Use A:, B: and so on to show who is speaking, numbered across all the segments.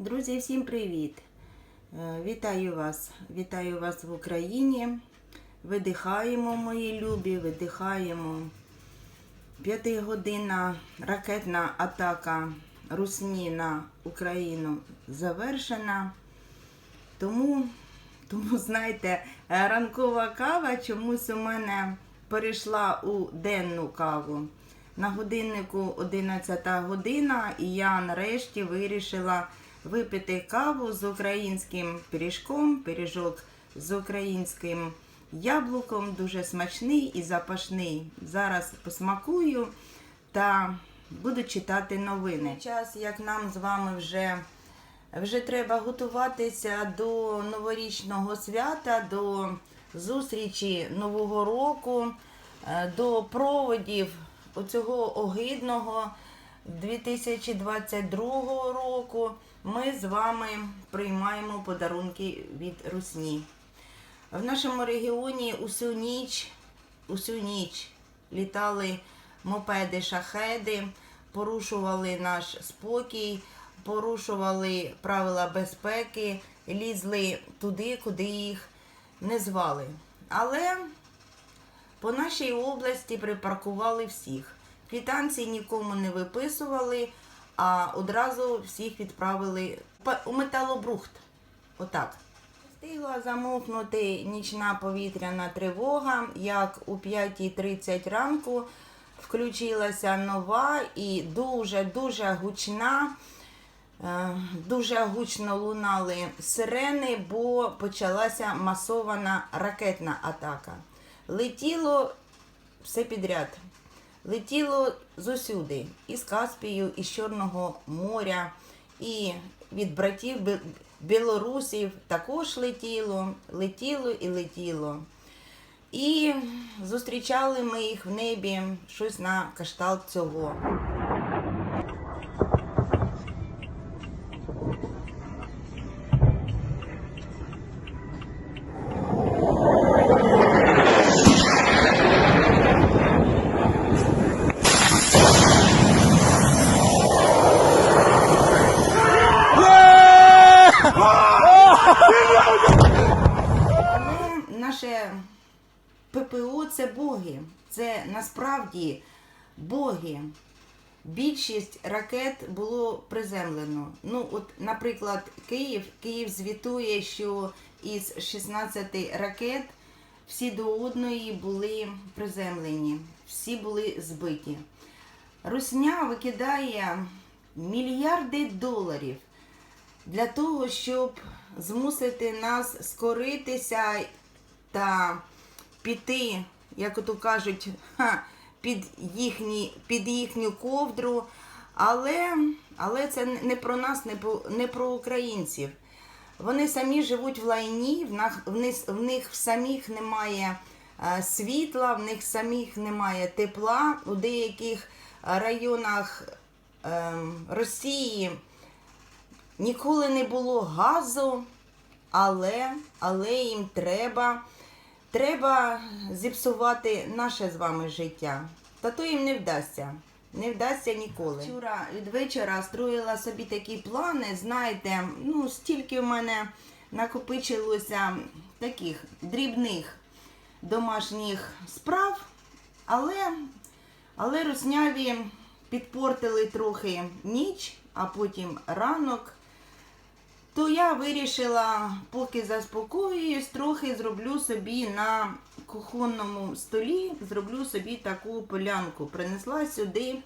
A: Друзі, всім привіт! Е, Вітаю вас! Вітаю вас в Україні. Видихаємо, мої любі, видихаємо. П'ятигодинна ракетна атака Русні на Україну завершена. Тому, тому знаєте, ранкова кава чомусь у мене перейшла у денну каву. На годиннику 11 година, і я нарешті вирішила випити каву з українським пиріжком, пиріжок з українським яблуком, дуже смачний і запашний. Зараз посмакую та буду читати новини. Час, як нам з вами вже, вже треба готуватися до новорічного свята, до зустрічі Нового року, е, до проводів оцього огидного 2022 року. Ми з вами приймаємо подарунки від Русні. В нашому регіоні усю ніч, усю ніч літали мопеди, шахеди, порушували наш спокій, порушували правила безпеки, лізли туди, куди їх не звали. Але по нашій області припаркували всіх. Квітанції нікому не виписували, а одразу всіх відправили у металобрухт. Отак. Встигла замовкнути нічна повітряна тривога, як у 5.30 ранку включилася нова і дуже-дуже гучна. Е, Дуже гучно лунали сирени, бо почалася масована ракетна атака. Летіло все підряд. Летіло зусюди, із Каспію, із Чорного моря, і від братів білорусів також летіло, летіло і летіло. І зустрічали ми їх в небі щось на кшталт цього. Але наше ППО це боги. Це насправді боги. Більшість ракет було приземлено. Ну, от, наприклад, Київ. Київ звітує, що із 16 ракет всі до одної були приземлені, всі були збиті. Русня викидає мільярди доларів для того, щоб змусити нас скоритися та піти, як ото кажуть, ха, під, їхні, під їхню ковдру. Але, але це не про нас, не про, не про українців. Вони самі живуть в лайні, в них, в них, в них самих немає е, світла, в них самих немає тепла. У деяких е, районах е, Росії ніколи не було газу, але, але їм треба, треба зіпсувати наше з вами життя. Та то їм не вдасться. Не вдасться ніколи. Вчора від вечора строїла собі такі плани. Знаєте, ну стільки в мене накопичилося таких дрібних домашніх справ, але, але русняві підпортили трохи ніч, а потім ранок. То я вирішила, поки заспокоююсь, трохи зроблю собі на кухонному столі, зроблю собі таку полянку. Принесла сюди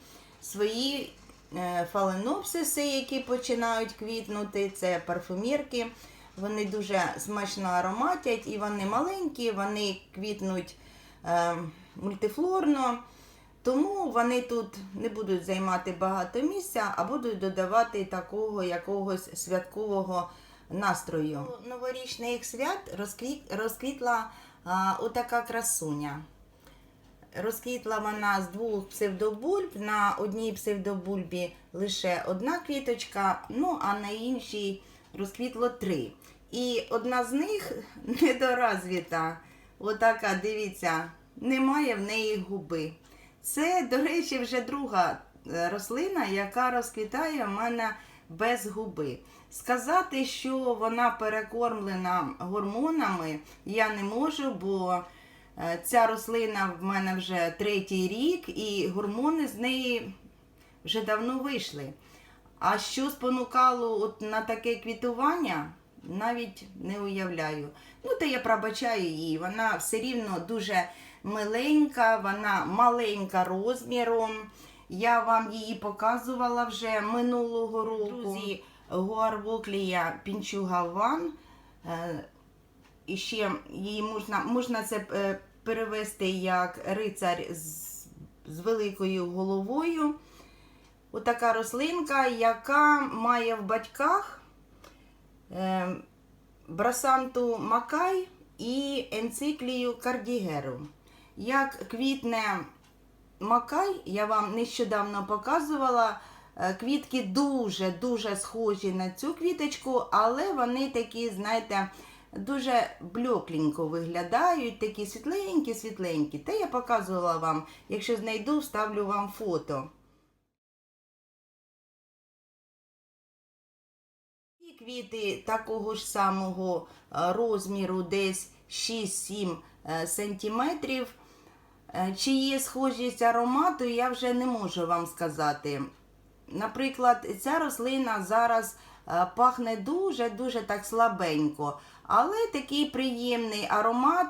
A: свої е, фаленопсиси, які починають квітнути. Це парфумірки. Вони дуже смачно ароматять і вони маленькі, вони квітнуть е, мультифлорно. Тому вони тут не будуть займати багато місця, а будуть додавати такого якогось святкового настрою. Новорічних свят розквітла а, отака красуня. Розквітла вона з двох псевдобульб. На одній псевдобульбі лише одна квіточка, ну а на іншій розквітло три. І одна з них недоразвіта. Отака, дивіться, немає в неї губи. Це, до речі, вже друга е, рослина, яка розквітає в мене без губи. Сказати, що вона перекормлена гормонами, я не можу, бо е, ця рослина в мене вже третій рік, і гормони з неї вже давно вийшли. А що спонукало от на таке квітування, навіть не уявляю. Ну, та я пробачаю її. Вона все рівно дуже миленька, вона маленька розміром. Я вам її показувала вже минулого року. Друзі, Гуарвоклія Пінчуга Ван. Е, І ще її можна, можна це е, перевести як рицар з, з великою головою. Отака рослинка, яка має в батьках брасанту Макай і енциклію Кардігеру. Як квітне Макай, я вам нещодавно показувала. е, Квітки дуже-дуже схожі на цю квіточку, але вони такі, знаєте, дуже блекленько виглядають, такі світленькі-світленькі. Та я показувала вам, якщо знайду, вставлю вам фото. Квіти такого ж самого е, розміру, десь 6-7 е, сантиметрів. Е, Чи є схожість аромату, я вже не можу вам сказати. Наприклад, ця рослина зараз пахне дуже-дуже так слабенько, але такий приємний аромат,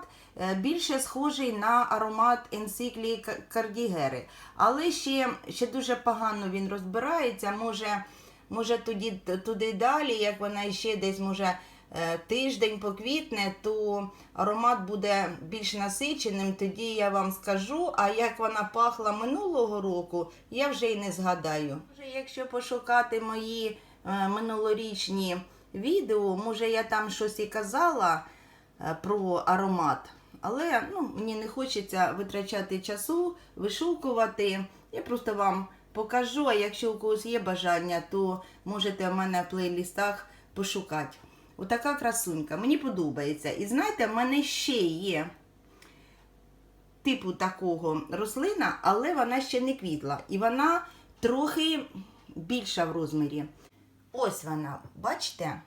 A: більше схожий на аромат енциклії Ка- Кардігери. Але ще, ще дуже погано він розбирається. Може, може тоді, туди далі, як вона ще десь може е, тиждень поквітне, то аромат буде більш насиченим. Тоді я вам скажу. А як вона пахла минулого року, я вже й не згадаю. Якщо пошукати мої е, минулорічні відео, може я там щось і казала е, про аромат. Але ну, мені не хочеться витрачати часу, вишукувати. Я просто вам покажу, а якщо у когось є бажання, то можете в мене в плейлістах пошукати. Отака красунька. Мені подобається. І знаєте, в мене ще є типу такого рослина, але вона ще не квітла. І вона трохи більша в розмірі. Ось вона, бачите?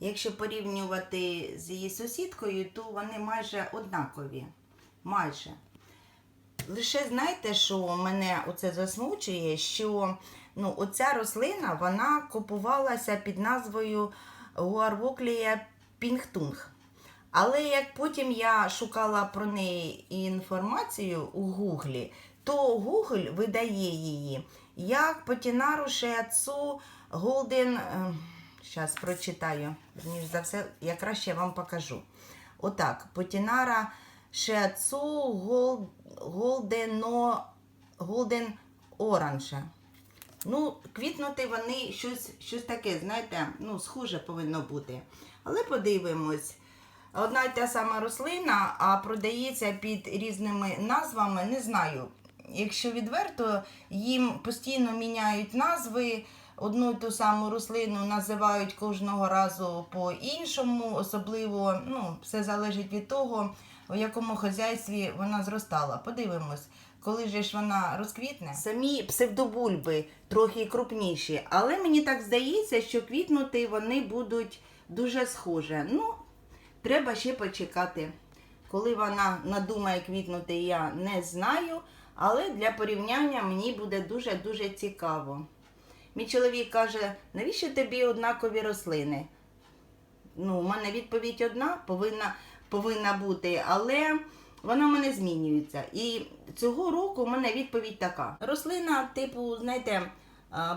A: Якщо порівнювати з її сусідкою, то вони майже однакові. Майже. Лише знаєте, що мене оце засмучує, що ну, оця рослина вона купувалася під назвою Гуарвоклія Пінгтунг. Але як потім я шукала про неї інформацію у Гуглі, то Гугль видає її як Потінару Шеацу Голден. Зараз прочитаю. Ніж за все, я краще вам покажу. Отак, Потінара Шеацу Гол, Голдено, Голден Оранже. Ну, квітнути вони щось, щось таке, знаєте, ну, схоже повинно бути. Але подивимось. Одна й та сама рослина, а продається під різними назвами, не знаю. Якщо відверто, їм постійно міняють назви. Одну й ту саму рослину називають кожного разу по-іншому, особливо ну, все залежить від того, в якому хазяйстві вона зростала. Подивимось, коли же ж вона розквітне. Самі псевдобульби трохи крупніші, але мені так здається, що квітнути вони будуть дуже схожі. Ну, треба ще почекати. Коли вона надумає квітнути, я не знаю, але для порівняння мені буде дуже-дуже цікаво. Мій чоловік каже, навіщо тобі однакові рослини? Ну, у мене відповідь одна повинна, повинна бути, але вона в мене змінюється. І цього року у мене відповідь така: рослина, типу, знаєте,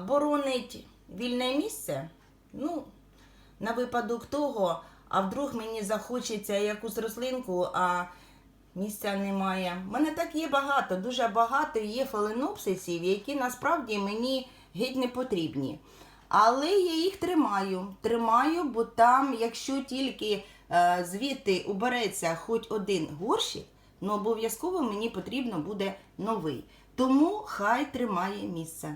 A: боронить вільне місце. Ну, на випадок того, а вдруг мені захочеться якусь рослинку, а місця немає. У мене так є багато, дуже багато є фаленопсисів, які насправді мені геть не потрібні. Але я їх тримаю. Тримаю, бо там, якщо тільки звідти убереться хоч один горщик, ну обов'язково мені потрібно буде новий. Тому хай тримає місце.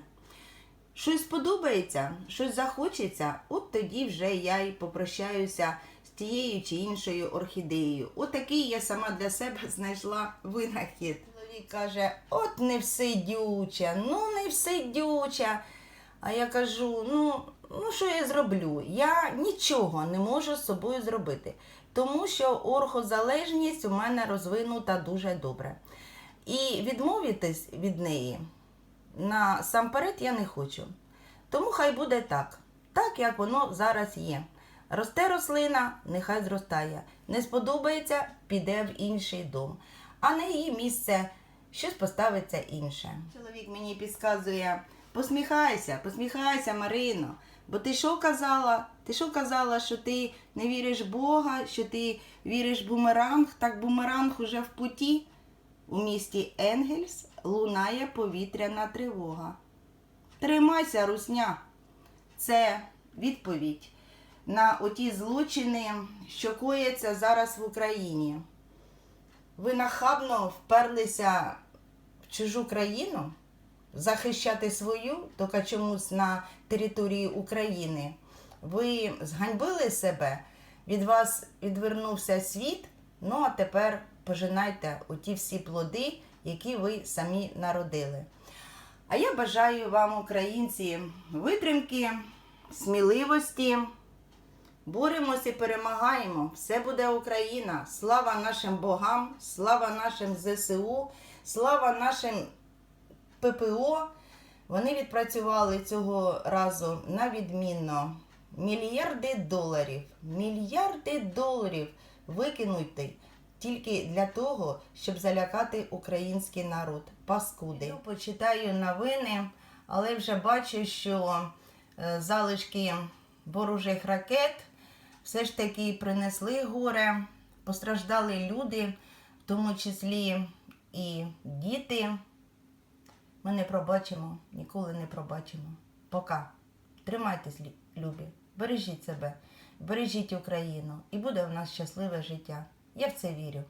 A: Щось сподобається, щось захочеться, от тоді вже я й попрощаюся з тією чи іншою орхідеєю. Отакий я сама для себе знайшла винахід. Чоловік каже: от не всидюча, ну не всидюча. А я кажу: ну, ну що я зроблю? Я нічого не можу з собою зробити, тому що оргозалежність у мене розвинута дуже добре. І відмовитись від неї насамперед я не хочу. Тому хай буде так, так як воно зараз є. Росте рослина, нехай зростає. Не сподобається, піде в інший дом. А на її місце щось поставиться інше. Чоловік мені підказує: посміхайся, посміхайся, Марино. Бо ти що казала? Ти що казала, що ти не віриш в Бога, що ти віриш в бумеранг? Так бумеранг уже в путі. У місті Енгельс лунає повітряна тривога. Тримайся, русня. Це відповідь на оті злочини, що кояться зараз в Україні. Ви нахабно вперлися в чужу країну захищати свою, тільки чомусь на території України. Ви зганьбили себе, від вас відвернувся світ, ну а тепер пожинайте оті всі плоди, які ви самі народили. А я бажаю вам, українці, витримки, сміливості. Боремося і перемагаємо. Все буде Україна. Слава нашим богам, слава нашим ЗСУ, слава нашим ППО. Вони відпрацювали цього разу на відмінно. Мільярди доларів, мільярди доларів викинути тільки для того, щоб залякати український народ. Паскуди. Я почитаю новини, але вже бачу, що е, залишки ворожих ракет все ж таки принесли горе, постраждали люди, в тому числі і діти. Ми не пробачимо, ніколи не пробачимо. Пока. Тримайтесь, любі, бережіть себе, бережіть Україну, і буде в нас щасливе життя. Я в це вірю.